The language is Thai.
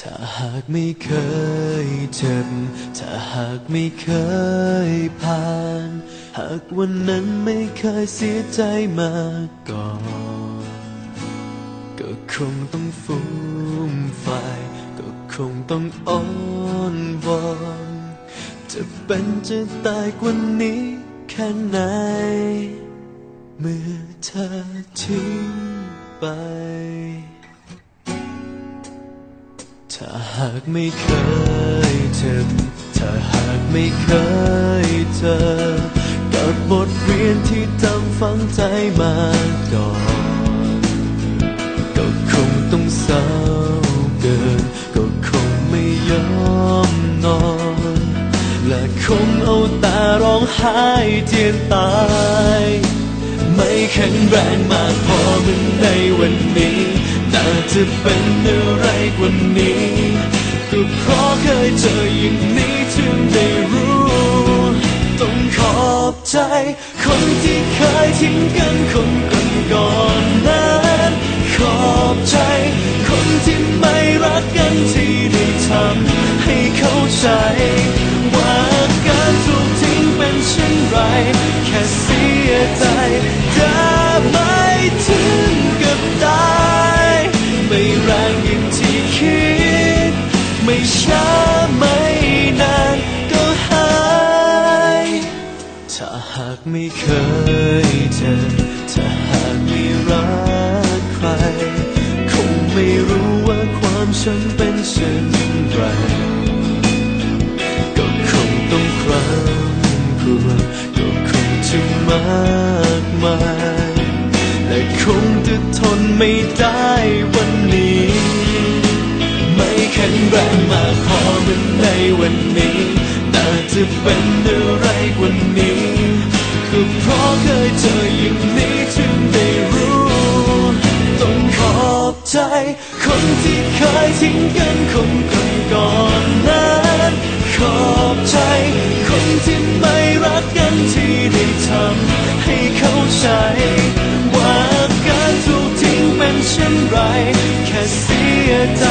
ถ้าหากไม่เคยเจ็บ ถ้าหากไม่เคยผ่าน หากวันนั้นไม่เคยเสียใจมาก่อน ก็คงต้องฟูมไฟก็คงต้องอ้อนวอน จะเป็นจะตายกว่านี้แค่ไหน เมื่อเธอทิ้งไป ถ้าหากไม่เคยเจ็บถ้าหากไม่เคยเจอ กับบทเรียนที่จำฝังใจมาก่อนก็คงต้องเศร้าเกิน ก็คงไม่ยอมนอน และคงเอาตาร้องไห้เจียนตาย ไม่แข็งแรงมากพอเหมือนในวันนี้ น่าจะเป็นอะไรกว่านี้ ก็เพราะเคยเจออย่างนี้ถึงได้รู้ ต้องขอบใจ คนที่เคยทิ้งกันคนก่อนๆนั้นขอบใจ คนที่ไม่รักกันที่ได้ทำให้เข้าใจ ว่าการถูกทิ้งเป็นเช่นไร แค่เสียใจ ไม่เคยเจอถ้าหากไม่รักใคร คงไม่รู้ว่าความฉันเป็นเช่นไรก็คงต้องครำครวก็คงจะมากมายและคงจะทนไม่ได้วันนี้ ไม่แข็งแรงมากพอเหมือนในวันนี้น่าจะเป็นอะไร คนที่เคยทิ้งกันคนก่อนนั้นขอบใจ คนที่ไม่รักกันที่ได้ทำให้เข้าใจ ว่าการถูกทิ้งเป็นเช่นไร แค่เสียใจ